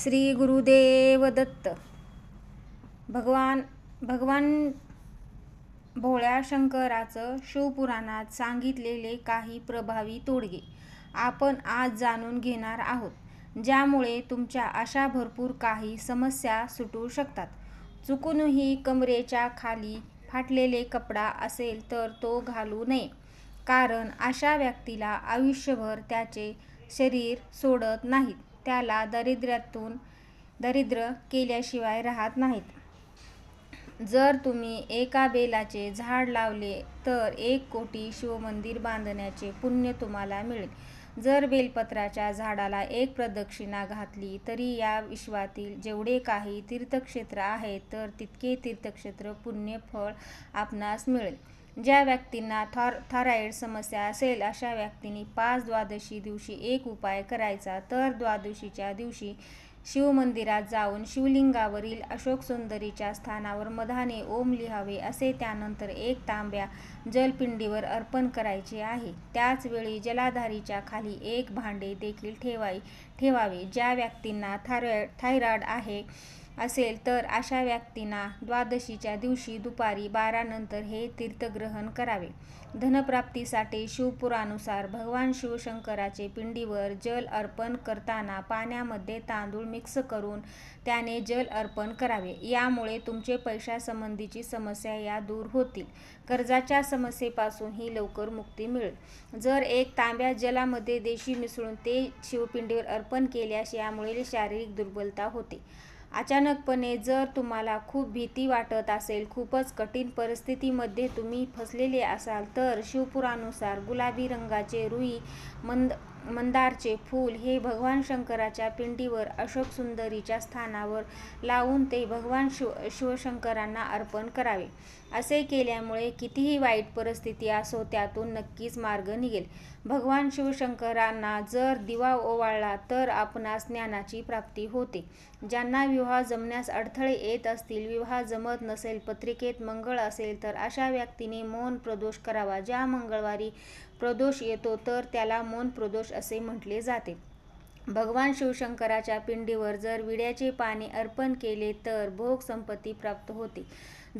श्री गुरुदेव दत्त. भगवान भगवान भोळ्या शंकराचं शिवपुराणात सांगितलेले काही प्रभावी तोडगे आपण आज जाणून घेणार आहोत ज्यामुळे तुमच्या अशा भरपूर काही समस्या सुटू शकतात. चुकूनही कमरेच्या खाली फाटलेले कपडा असेल तर तो घालू नये कारण अशा व्यक्तीला आयुष्यभर त्याचे शरीर सोडत नाहीत. त्याला दरिद्र्यातून दरिद्र केल्याशिवाय राहत नाहीत. जर तुम्ही एका बेलाचे झाड लावले तर एक कोटी शिवमंदिर बांधण्याचे पुण्य तुम्हाला मिळेल. जर बेलपत्राच्या झाडाला एक प्रदक्षिणा घातली तरी या विश्वातील जेवढे काही तीर्थक्षेत्र आहेत तर तितके तीर्थक्षेत्र पुण्य फळ आपणास मिळेल. ज्या व्यक्तींना थॉर थायरॉईड समस्या असेल अशा व्यक्तींनी पाच द्वादशी दिवशी एक उपाय करायचा. तर द्वादशीच्या दिवशी शिवमंदिरात जाऊन शिवलिंगावरील अशोक सुंदरीच्या स्थानावर मधाने ओम लिहावे असे त्यानंतर एक तांब्या जलपिंडीवर अर्पण करायचे आहे. त्याचवेळी जलाधारीच्या खाली एक भांडे देखील ठेवाई ठेवावे. ज्या व्यक्तींना थायरॉईड थायरॉईड आहे असेल तर अशा व्यक्तींना द्वादशीच्या दिवशी दुपारी बारानंतर हे तीर्थग्रहण करावे. धनप्राप्तीसाठी शिवपुरानुसार भगवान शिवशंकराचे पिंडीवर जल अर्पण करताना पाण्यामध्ये तांदूळ मिक्स करून त्याने जल अर्पण करावे. यामुळे तुमचे पैशासंबंधीची समस्या या दूर होतील. कर्जाच्या समस्येपासून ही लवकर मुक्ती मिळेल. जर एक तांब्या जलामध्ये देशी मिसळून ते शिवपिंडीवर अर्पण केल्यास यामुळे शारीरिक दुर्बलता होते. अचानकपणे जर तुम्हाला खूप भीती वाटत असेल खूपच कठीण परिस्थितीमध्ये तुम्ही फसलेले असाल तर शिवपुरानुसार गुलाबी रंगाचे रुई मंद मंदारचे फूल हे भगवान शंकराच्या पिंडीवर अशोक सुंदरीच्या स्थानावर लावून ते भगवान शिव शिवशंकरांना अर्पण करावे. असे केल्यामुळे कितीही वाईट परिस्थिती असो त्यातून नक्कीच मार्ग निघेल. भगवान शिवशंकरांना जर दिवा ओवाळला तर आपणास ज्ञानाची प्राप्ती होते. ज्यांना विवाह जमण्यास अडथळे येत असतील विवाह जमत नसेल पत्रिकेत मंगळ असेल तर अशा व्यक्तीने मौन प्रदोष करावा. ज्या मंगळवारी प्रदोष येतो तर त्याला मौन प्रदोष असे म्हटले जाते. भगवान शिवशंकराच्या पिंडीवर जर विड्याचे पाणी अर्पण केले तर भोग संपत्ती प्राप्त होते.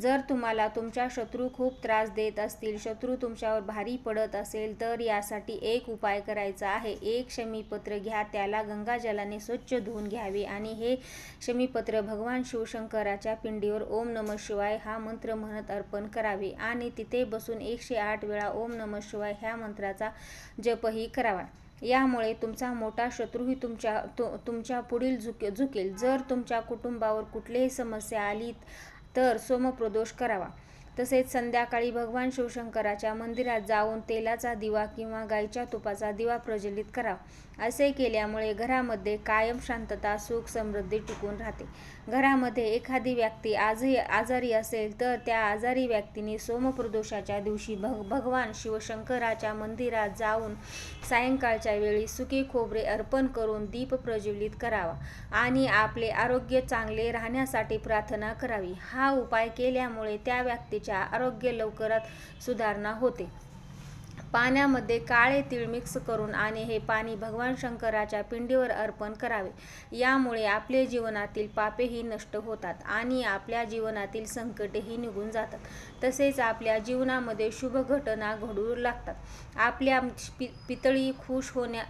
जर तुम्हाला तुमच्या शत्रू खूप त्रास देत असतील शत्रू तुमच्यावर भारी पडत असेल तर यासाठी एक उपाय करायचा आहे. एक शमीपत्र घ्या त्याला गंगाजलाने स्वच्छ धुवून घ्यावे आणि हे शमीपत्र भगवान शिवशंकराच्या पिंडीवर ओम नम शिवाय हा मंत्र म्हणत अर्पण करावे आणि तिथे बसून एकशे आठ वेळा ओम नम शिवाय ह्या मंत्राचा जपही करावा. यामुळे तुमचा मोठा शत्रूही तुमच्या तु तुमच्या पुढील झुके झुकेल. जर तुमच्या कुटुंबावर कुठलीही समस्या आली तर सोमप्रदोष करावा. तसेच संध्याकाळी भगवान शिवशंकराच्या मंदिरात जाऊन तेलाचा दिवा किंवा गाईच्या तुपाचा दिवा प्रज्वलित करावा असे केल्यामुळे घरामध्ये कायम शांतता सुख समृद्धी टिकून राहते. घरामध्ये एखादी व्यक्ती आजही आजारी असेल तर त्या आजारी व्यक्तीने सोमप्रदोषाच्या दिवशी भग भगवान शिवशंकराच्या मंदिरात जाऊन सायंकाळच्या वेळी सुके खोबरे अर्पण करून दीप प्रज्वलित करावा आणि आपले आरोग्य चांगले राहण्यासाठी प्रार्थना करावी. हा उपाय केल्यामुळे त्या व्यक्तीच्या आरोग्य लवकरात सुधारणा होते. पाण्यामध्ये काळे तीळ मिक्स करून आणि हे पाणी भगवान शंकराच्या पिंडीवर अर्पण करावे. यामुळे आपले जीवनातील पापेही नष्ट होतात आणि आपल्या जीवनातील संकटेही निघून जातात. तसेच आपल्या जीवनामध्ये शुभ घटना घडू लागतात. आपल्या पि पितळी खुश होण्या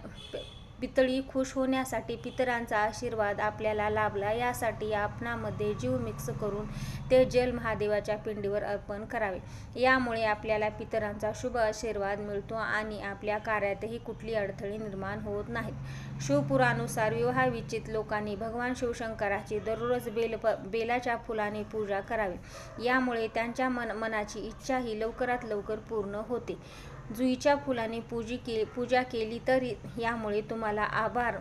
पितळी खुश होण्यासाठी पितरांचा आशीर्वाद आपल्याला लाभला. यासाठी आपणामध्ये जीव मिक्स करून ते जल महादेवाच्या पिंडीवर अर्पण करावे. यामुळे आपल्याला पितरांचा शुभ आशीर्वाद मिळतो आणि आपल्या कार्यातही कुठली अडथळे निर्माण होत नाहीत. शिवपुरानुसार विवाहविचित लोकांनी भगवान शिवशंकराची दररोज बेल बेलाच्या फुलाने पूजा करावी. यामुळे त्यांच्या मन मनाची इच्छा ही लवकरात लवकर पूर्ण होते. जुईच्या फुलाने पूजी के पूजा केली तरी यामुळे तुम्हाला आभार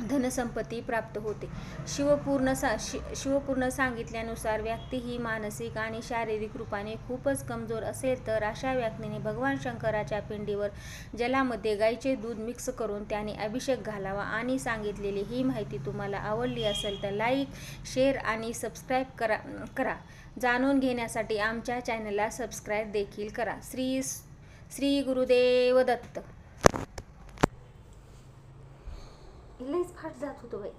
धनसंपत्ती प्राप्त होते. शिवपूर्ण सा शि शिवपूर्ण सांगितल्यानुसार व्यक्ती ही मानसिक आणि शारीरिक रूपाने खूपच कमजोर असेल तर अशा व्यक्तीने भगवान शंकराच्या पिंडीवर जलामध्ये गाईचे दूध मिक्स करून त्याने अभिषेक घालावा आणि सांगितलेली ही माहिती तुम्हाला आवडली असेल तर लाईक शेअर आणि सबस्क्राईब करा करा. जाणून घेण्यासाठी आमच्या चॅनलला सबस्क्राईब देखील करा. श्री श्री गुरुदेव दत्त. लईच फाट जात होतो बाई.